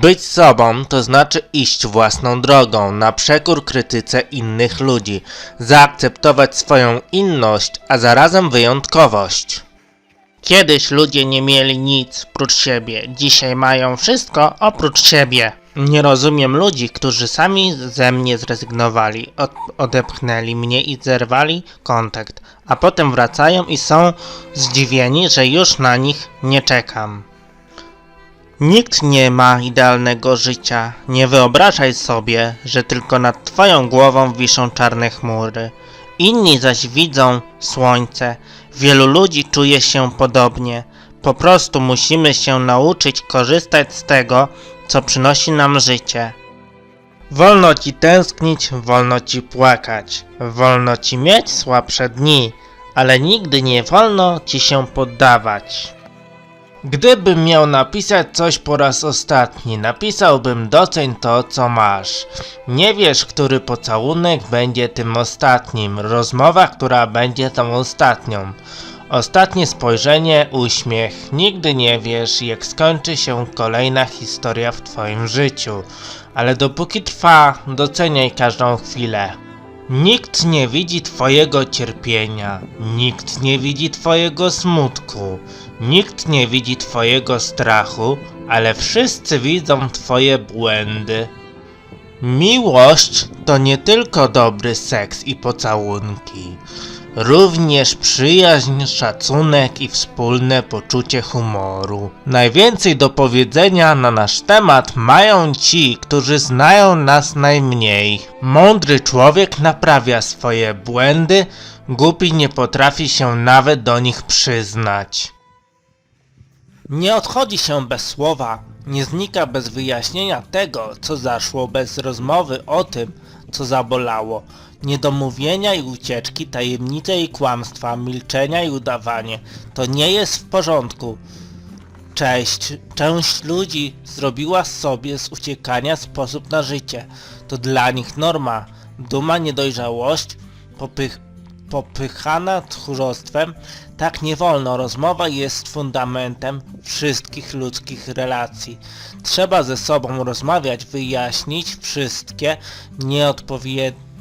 Być sobą to znaczy iść własną drogą, na przekór krytyce innych ludzi, zaakceptować swoją inność, a zarazem wyjątkowość. Kiedyś ludzie nie mieli nic prócz siebie, dzisiaj mają wszystko oprócz siebie. Nie rozumiem ludzi, którzy sami ze mnie zrezygnowali, od, odepchnęli mnie i zerwali kontakt, a potem wracają i są zdziwieni, że już na nich nie czekam. Nikt nie ma idealnego życia. Nie wyobrażaj sobie, że tylko nad twoją głową wiszą czarne chmury. Inni zaś widzą słońce. Wielu ludzi czuje się podobnie. Po prostu musimy się nauczyć korzystać z tego, co przynosi nam życie. Wolno ci tęsknić, wolno ci płakać, wolno ci mieć słabsze dni, ale nigdy nie wolno ci się poddawać. Gdybym miał napisać coś po raz ostatni, napisałbym doceń to, co masz. Nie wiesz, który pocałunek będzie tym ostatnim, rozmowa, która będzie tą ostatnią. Ostatnie spojrzenie, uśmiech. Nigdy nie wiesz, jak skończy się kolejna historia w twoim życiu. Ale dopóki trwa, doceniaj każdą chwilę. Nikt nie widzi twojego cierpienia, nikt nie widzi twojego smutku, nikt nie widzi twojego strachu, ale wszyscy widzą twoje błędy. Miłość to nie tylko dobry seks i pocałunki, również przyjaźń, szacunek i wspólne poczucie humoru. Najwięcej do powiedzenia na nasz temat mają ci, którzy znają nas najmniej. Mądry człowiek naprawia swoje błędy, głupi nie potrafi się nawet do nich przyznać. Nie odchodzi się bez słowa, nie znika bez wyjaśnienia tego, co zaszło, bez rozmowy o tym, co zabolało. Niedomówienia i ucieczki, tajemnice i kłamstwa, milczenia i udawanie. To nie jest w porządku. Cześć. Część ludzi zrobiła sobie z uciekania sposób na życie. To dla nich norma. Duma, niedojrzałość, popych, popychana tchórzostwem. Tak nie wolno. Rozmowa jest fundamentem wszystkich ludzkich relacji. Trzeba ze sobą rozmawiać, wyjaśnić wszystkie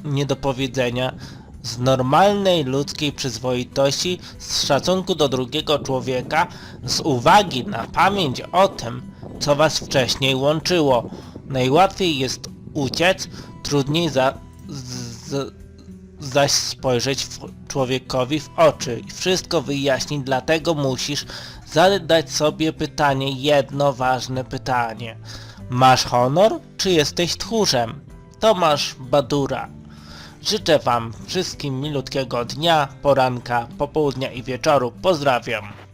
niedopowiedzenia z normalnej ludzkiej przyzwoitości, z szacunku do drugiego człowieka, z uwagi na pamięć o tym, co was wcześniej łączyło. Najłatwiej jest uciec, trudniej za, z, zaś spojrzeć człowiekowi w oczy i wszystko wyjaśnić, dlatego musisz zadać sobie pytanie, jedno ważne pytanie. Masz honor, czy jesteś tchórzem? Tomasz Badura. Życzę wam wszystkim milutkiego dnia, poranka, popołudnia i wieczoru. Pozdrawiam.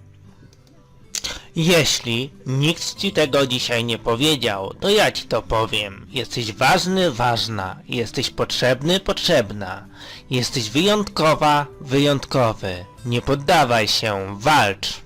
Jeśli nikt ci tego dzisiaj nie powiedział, to ja ci to powiem. Jesteś ważny, ważna. Jesteś potrzebny, potrzebna. Jesteś wyjątkowa, wyjątkowy. Nie poddawaj się, walcz.